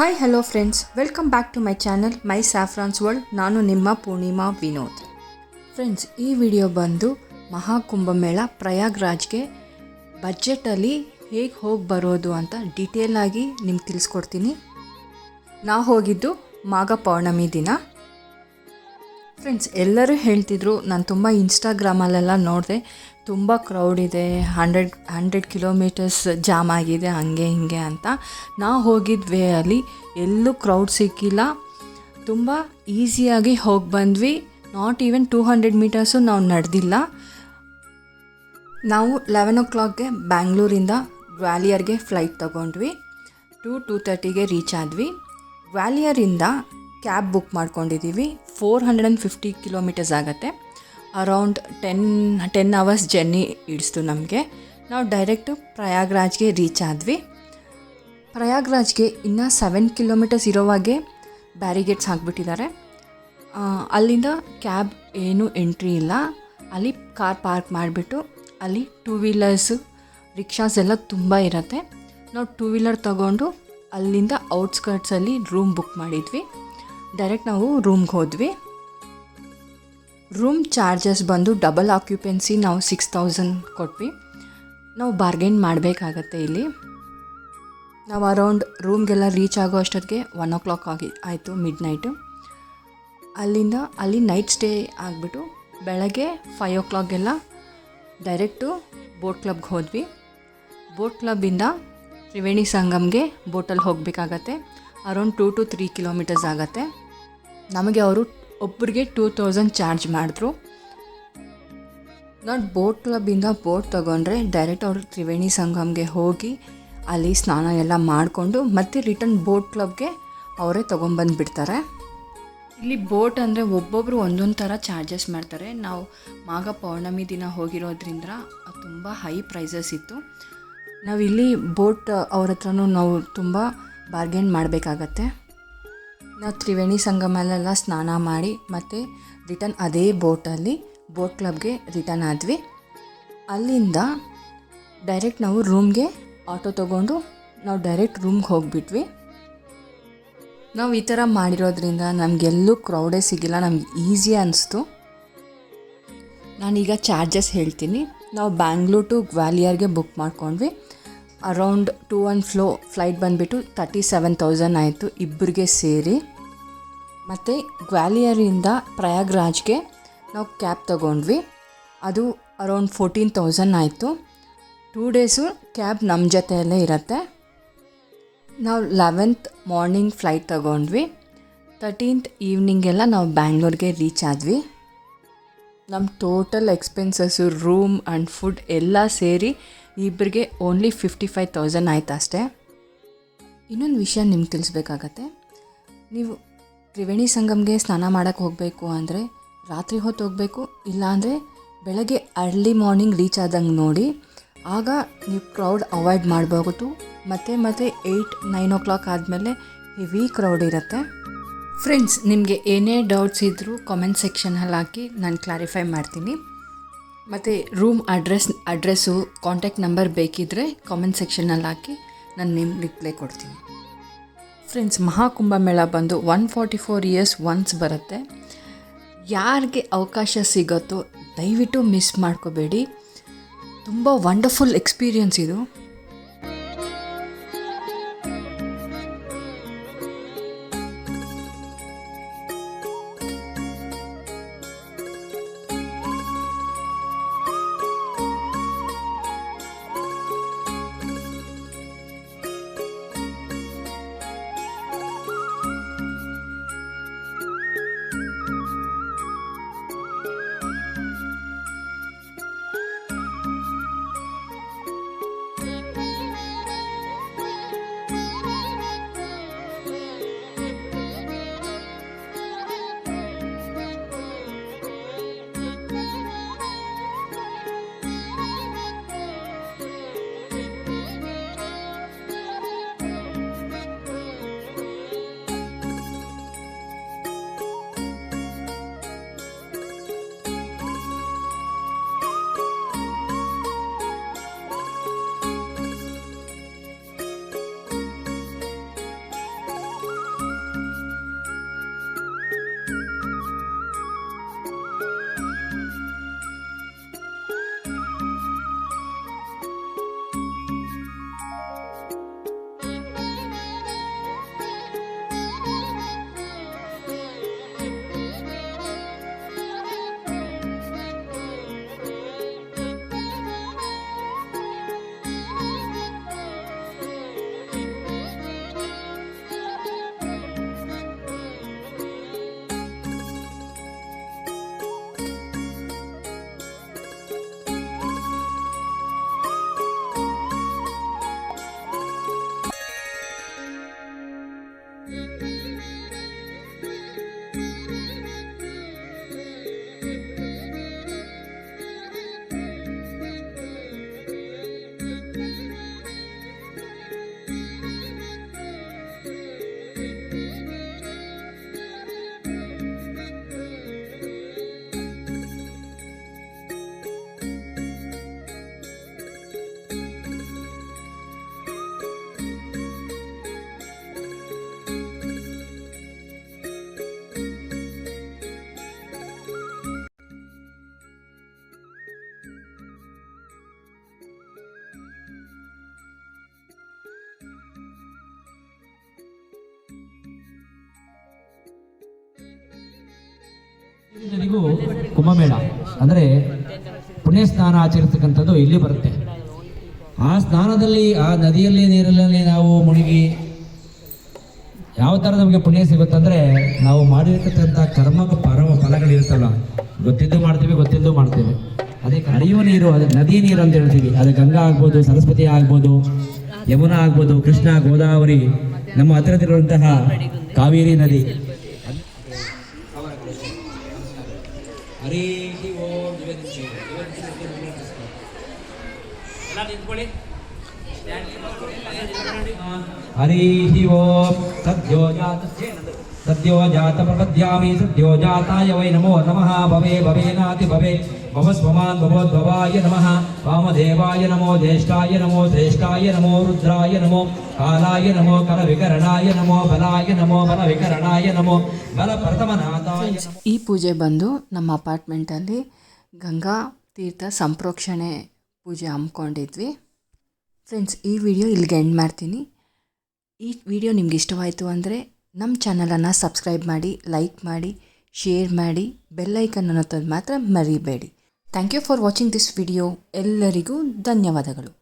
Hi hello friends welcome back to my channel my saffron's world ನಾನು ನಿಮ್ಮ Purnima Vinod. Friends ಈ video ಬಂದು ಮಹಾಕುಂಭಮೇಳ ಪ್ರಯಾಗ್ರಾಜ್ಗೆ ಬಜೆಟಲ್ಲಿ ಹೇಗೆ ಹೋಗಿ ಬರೋದು ಅಂತ ಡೀಟೇಲ್ ಆಗಿ ನಿಮ್ಗೆ ತಿಳಿಸ್ಕೊಡ್ತೀನಿ. ನಾ ಹೋಗಿದ್ದು ಮಾಘ ಪೌರ್ಣಮಿ ದಿನ. ಫ್ರೆಂಡ್ಸ್ ಎಲ್ಲರೂ ಹೇಳ್ತಿದ್ರು, ನಾನು ತುಂಬ ಇನ್ಸ್ಟಾಗ್ರಾಮಲ್ಲೆಲ್ಲ ನೋಡಿದೆ. ತುಂಬ ಕ್ರೌಡ್ ಇದೆ ಹಂಡ್ರೆಡ್ ಹಂಡ್ರೆಡ್ ಕಿಲೋಮೀಟರ್ಸ್ ಜಾಮ್ ಆಗಿದೆ, ಹಂಗೆ ಹಿಂಗೆ ಅಂತ. ನಾವು ಹೋಗಿದ್ದ ವೇ ಅಲ್ಲಿ ಎಲ್ಲೂ ಕ್ರೌಡ್ ಸಿಕ್ಕಿಲ್ಲ. ತುಂಬ ಈಸಿಯಾಗಿ ಹೋಗಿ ಬಂದ್ವಿ. Not even two hundred metres ನಾವು ನಡೆದಿಲ್ಲ. ನಾವು ಲೆವೆನ್ ಓ ಕ್ಲಾಕ್ಗೆ ಬ್ಯಾಂಗ್ಳೂರಿಂದ ಗ್ವಾಲಿಯರ್ಗೆ ಫ್ಲೈಟ್ ತಗೊಂಡ್ವಿ. ಟು ಟೂ ತರ್ಟಿಗೆ ರೀಚ್ ಆದ್ವಿ. ಗ್ವಾಲಿಯರಿಂದ ಕ್ಯಾಬ್ ಬುಕ್ ಮಾಡ್ಕೊಂಡಿದ್ದೀವಿ four hundred and fifty kilometres ಆಗುತ್ತೆ. Around ten ten hours journey ಇಡಿಸ್ತು ನಮಗೆ. ನಾವು ಡೈರೆಕ್ಟು ಪ್ರಯಾಗ್ರಾಜ್ಗೆ ರೀಚ್ ಆದ್ವಿ. ಪ್ರಯಾಗ್ರಾಜ್ಗೆ ಇನ್ನು ಸೆವೆನ್ ಕಿಲೋಮೀಟರ್ಸ್ ಇರೋವಾಗೆ ಬ್ಯಾರಿಗೇಟ್ಸ್ ಹಾಕ್ಬಿಟ್ಟಿದ್ದಾರೆ ಅಲ್ಲಿಂದ ಕ್ಯಾಬ್ ಏನು ಎಂಟ್ರಿ ಇಲ್ಲ. ಅಲ್ಲಿ ಕಾರ್ ಪಾರ್ಕ್ ಮಾಡಿಬಿಟ್ಟು ಅಲ್ಲಿ ಟೂ ವೀಲರ್ಸು ರಿಕ್ಷಾಸ್ ಎಲ್ಲ ತುಂಬ ಇರುತ್ತೆ. ನಾವು ಟೂ ವೀಲರ್ ತಗೊಂಡು ಅಲ್ಲಿಂದ ಔಟ್ಸ್ಕರ್ಟ್ಸಲ್ಲಿ ರೂಮ್ ಬುಕ್ ಮಾಡಿದ್ವಿ. ಡೈರೆಕ್ಟ್ ನಾವು ರೂಮ್ಗೆ ಹೋದ್ವಿ. ರೂಮ್ ಚಾರ್ಜಸ್ ಬಂದು ಡಬಲ್ ಆಕ್ಯುಪೆನ್ಸಿ ನಾವು ಸಿಕ್ಸ್ ತೌಸಂಡ್ ಕೊಟ್ವಿ. ನಾವು ಬಾರ್ಗೇನ್ ಮಾಡಬೇಕಾಗತ್ತೆ ಇಲ್ಲಿ. ನಾವು ಅರೌಂಡ್ ರೂಮ್ಗೆಲ್ಲ ರೀಚ್ ಆಗೋ ಅಷ್ಟೊತ್ತಿಗೆ ಒನ್ ಓ ಕ್ಲಾಕ್ ಆಗಿ ಆಯಿತು ಮಿಡ್ ನೈಟು ಅಲ್ಲಿಂದ ಅಲ್ಲಿ ನೈಟ್ ಸ್ಟೇ ಆಗಿಬಿಟ್ಟು ಬೆಳಗ್ಗೆ ಫೈವ್ ಓ ಕ್ಲಾಕ್ಗೆಲ್ಲ ಡೈರೆಕ್ಟು ಬೋಟ್ ಕ್ಲಬ್ಗೆ ಹೋದ್ವಿ. ಬೋಟ್ ಕ್ಲಬ್ಬಿಂದ ತ್ರಿವೇಣಿ ಸಂಗಮ್ಗೆ ಬೋಟಲ್ಲಿ ಹೋಗಬೇಕಾಗತ್ತೆ. Around two to three kilometres ಆಗತ್ತೆ. ನಮಗೆ ಅವರು ಒಬ್ಬರಿಗೆ ಟೂ ತೌಸಂಡ್ ಚಾರ್ಜ್ ಮಾಡಿದ್ರು. ನಾನು ಬೋಟ್ ಕ್ಲಬ್ಬಿಂದ ಬೋಟ್ ತೊಗೊಂಡ್ರೆ ಡೈರೆಕ್ಟ್ ಅವರು ತ್ರಿವೇಣಿ ಸಂಗಮ್ಗೆ ಹೋಗಿ ಅಲ್ಲಿ ಸ್ನಾನ ಎಲ್ಲ ಮಾಡಿಕೊಂಡು ಮತ್ತೆ ರಿಟರ್ನ್ ಬೋಟ್ ಕ್ಲಬ್ಗೆ ಅವರೇ ತೊಗೊಂಬಂದು ಬಿಡ್ತಾರೆ. ಇಲ್ಲಿ ಬೋಟ್ ಅಂದರೆ ಒಬ್ಬೊಬ್ಬರು ಒಂದೊಂದು ಥರ ಚಾರ್ಜಸ್ ಮಾಡ್ತಾರೆ. ನಾವು ಮಾಘ ಪೌರ್ಣಮಿ ದಿನ ಹೋಗಿರೋದ್ರಿಂದ ತುಂಬ ಹೈ ಪ್ರೈಸಸ್ ಇತ್ತು. ನಾವಿಲ್ಲಿ ಬೋಟ್ ಅವ್ರ ಹತ್ರನೂ ನಾವು ತುಂಬ ಬಾರ್ಗೇನ್ ಮಾಡಬೇಕಾಗತ್ತೆ. ನಾವು ತ್ರಿವೇಣಿ ಸಂಗಮಲ್ಲೆಲ್ಲ ಸ್ನಾನ ಮಾಡಿ ಮತ್ತು ರಿಟರ್ನ್ ಅದೇ ಬೋಟಲ್ಲಿ, ಬೋಟ್ ಕ್ಲಬ್ಗೆ ರಿಟರ್ನ್ ಆದ್ವಿ. ಅಲ್ಲಿಂದ ಡೈರೆಕ್ಟ್ ನಾವು ರೂಮ್ಗೆ ಆಟೋ ತೊಗೊಂಡು ನಾವು ಡೈರೆಕ್ಟ್ ರೂಮ್ಗೆ ಹೋಗಿಬಿಟ್ವಿ. ನಾವು ಈ ಥರ ಮಾಡಿರೋದ್ರಿಂದ ನಮಗೆಲ್ಲೂ ಕ್ರೌಡೇ ಸಿಗಿಲ್ಲ, ನಮ್ಗೆ ಈಸಿ ಅನ್ನಿಸ್ತು ನಾನೀಗ ಚಾರ್ಜಸ್ ಹೇಳ್ತೀನಿ. ನಾವು ಬ್ಯಾಂಗ್ಳೂರ್ ಟು ಗ್ವಾಲಿಯರ್ಗೆ ಬುಕ್ ಮಾಡ್ಕೊಂಡ್ವಿ. Around two and flow flight ಬಂದುಬಿಟ್ಟು ತರ್ಟಿ ಸೆವೆನ್ ತೌಸಂಡ್ ಆಯಿತು ಇಬ್ಬರಿಗೆ ಸೇರಿ. ಮತ್ತು ಗ್ವಾಲಿಯರಿಂದ ಪ್ರಯಾಗ್ರಾಜ್ಗೆ ನಾವು ಕ್ಯಾಬ್ ತಗೊಂಡ್ವಿ. ಅದು ಅರೌಂಡ್ ಫೋರ್ಟೀನ್ ತೌಸಂಡ್ ಆಯಿತು. ಟೂ ಡೇಸು ಕ್ಯಾಬ್ ನಮ್ಮ ಜೊತೆಯಲ್ಲೇ ಇರುತ್ತೆ. ನಾವು ಲೆವೆಂತ್ ಮಾರ್ನಿಂಗ್ ಫ್ಲೈಟ್ ತಗೊಂಡ್ವಿ. ತರ್ಟೀನ್ತ್ ಈವ್ನಿಂಗೆಲ್ಲ ನಾವು ಬ್ಯಾಂಗ್ಳೂರ್ಗೆ ರೀಚ್ ಆದ್ವಿ. ನಮ್ಮ total expenses, room and food ಎಲ್ಲ ಸೇರಿ ಇಬ್ಬರಿಗೆ ಓನ್ಲಿ ಫಿಫ್ಟಿ ಫೈವ್ ತೌಸಂಡ್ ಆಯ್ತು ಅಷ್ಟೇ. ಇನ್ನೊಂದು ವಿಷಯ ನಿಮ್ಗೆ ತಿಳಿಸ್ಬೇಕಾಗತ್ತೆ. ನೀವು ತ್ರಿವೇಣಿ ಸಂಗಮ್ಗೆ ಸ್ನಾನ ಮಾಡೋಕ್ಕೆ ಹೋಗಬೇಕು ಅಂದರೆ ರಾತ್ರಿ ಹೊತ್ತು ಹೋಗಬೇಕು ಇಲ್ಲಾಂದರೆ ಬೆಳಗ್ಗೆ ಅರ್ಲಿ ಮಾರ್ನಿಂಗ್ ರೀಚ್ ಆದಂಗೆ ನೋಡಿ, ಆಗ ನೀವು ಕ್ರೌಡ್ ಅವಾಯ್ಡ್ ಮಾಡಬಹುದು ಮತ್ತು ಮತ್ತೆ ಏಯ್ಟ್ ನೈನ್ ಓ ಕ್ಲಾಕ್ ಆದಮೇಲೆ ಹೆವಿ ಕ್ರೌಡ್ ಇರುತ್ತೆ. ಫ್ರೆಂಡ್ಸ್ ನಿಮಗೆ ಏನೇ ಡೌಟ್ಸ್ ಇದ್ದರೂ ಕಾಮೆಂಟ್ ಸೆಕ್ಷನಲ್ಲಿ ಹಾಕಿ, ನಾನು ಕ್ಲಾರಿಫೈ ಮಾಡ್ತೀನಿ. ಮತ್ತು room address address contact number ಬೇಕಿದ್ದರೆ ಕಾಮೆಂಟ್ ಸೆಕ್ಷನಲ್ಲಿ ಹಾಕಿ ನಾನು ನಿಮ್ಮ ರಿಪ್ಲೈ ಕೊಡ್ತೀನಿ. ಫ್ರೆಂಡ್ಸ್ ಮಹಾಕುಂಭಮೇಳ ಬಂದು one forty four years once ಬರುತ್ತೆ. ಯಾರಿಗೆ ಅವಕಾಶ ಸಿಗುತ್ತೋ ದಯವಿಟ್ಟು ಮಿಸ್ ಮಾಡ್ಕೋಬೇಡಿ. ತುಂಬ ವಂಡರ್ಫುಲ್ ಎಕ್ಸ್ಪೀರಿಯನ್ಸ್ ಇದು. ನದಿಗೂ ಕುಂಭಮೇಳ, ಅಂದರೆ ಪುಣ್ಯ ಸ್ನಾನ ಆಚರಿಸ್ತಕ್ಕಂಥದ್ದು ಇಲ್ಲಿ ಬರುತ್ತೆ. ಆ ಸ್ನಾನದಲ್ಲಿ, ಆ ನದಿಯಲ್ಲಿ, ನೀರಲ್ಲಿ ನಾವು ಮುಳುಗಿ ಯಾವ ಥರ ನಮಗೆ ಪುಣ್ಯ ಸಿಗುತ್ತಂದ್ರೆ ನಾವು ಮಾಡಿರ್ತಕ್ಕಂಥ ಕರ್ಮ ಪರಮ ಫಲಗಳಿರುತ್ತಲ್ಲ, ಗೊತ್ತಿದ್ದು ಮಾಡ್ತೀವಿ ಗೊತ್ತಿದ್ದು ಮಾಡ್ತೀವಿ. ಅದೇ ಹರಿಯುವ ನೀರು, ಅದು ನದಿ ನೀರು ಅಂತ ಹೇಳ್ತೀವಿ. ಅದು ಗಂಗಾ ಆಗ್ಬೋದು, ಸರಸ್ವತಿ ಆಗ್ಬೋದು, ಯಮುನಾ ಆಗ್ಬೋದು, ಕೃಷ್ಣ, ಗೋದಾವರಿ, ನಮ್ಮ ಹತ್ತಿರದಲ್ಲಿರುವಂತಹ ಕಾವೇರಿ ನದಿ. ಹರಿ ಓಂ ಸದ್ಯೋ ಜಾತ ಸದ್ಯೋ ಜಾತ ಪ್ರಪದ್ಯಾಮಿ ಸದ್ಯೋ ಜಾತಾಯ ವೈ ನಮೋ ನಮಃ ಭವೆ ಭವೇನಾತಿ ಭವೆ ಭವ ಸ್ವಮಾನ್ ಭವೋದ್ಭವಾಯ ನಮಃ ವಾಮದೇವಾಯ ನಮೋ ಜ್ಯೇಷ್ಠಾಯ ನಮೋ ಶ್ರೇಷ್ಠಾಯ ನಮೋ ರುದ್ರಾಯ ನಮೋ ಕಾಲಾಯ ನಮೋ ಕಲ ವಿಕರಣಾಯ ನಮೋ ಬಲಾಯ ನಮೋ ಬಲ ವಿಕರಣಾಯ ನಮೋ ಬಲ ಪ್ರಥಮನಾಥಾಯ ನಮೋ ಈ ಪೂಜೆ ಬಂದು ನಮ್ಮ ಅಪಾರ್ಟ್ಮೆಂಟಲ್ಲಿ ಗಂಗಾ ತೀರ್ಥ ಸಂಪ್ರೋಕ್ಷಣೆ ಪೂಜೆ ಹಮ್ಮಿಕೊಂಡಿದ್ವಿ ಫ್ರೆಂಡ್ಸ್ ಈ ವಿಡಿಯೋ ಇಲ್ಲಿಗೆ ಎಂಡ್ ಮಾಡ್ತೀನಿ ಈ ವಿಡಿಯೋ ನಿಮ್ಗೆ ಇಷ್ಟವಾಯಿತು ಅಂದರೆ ನಮ್ಮ ಚಾನಲನ್ನು ಸಬ್ಸ್ಕ್ರೈಬ್ ಮಾಡಿ, ಲೈಕ್ ಮಾಡಿ, ಶೇರ್ ಮಾಡಿ ಬೆಲ್ಲೈಕನ್ ಅನ್ನೋದು ಮಾತ್ರ ಮರಿಬೇಡಿ. Thank you for watching this video ಎಲ್ಲರಿಗೂ ಧನ್ಯವಾದಗಳು.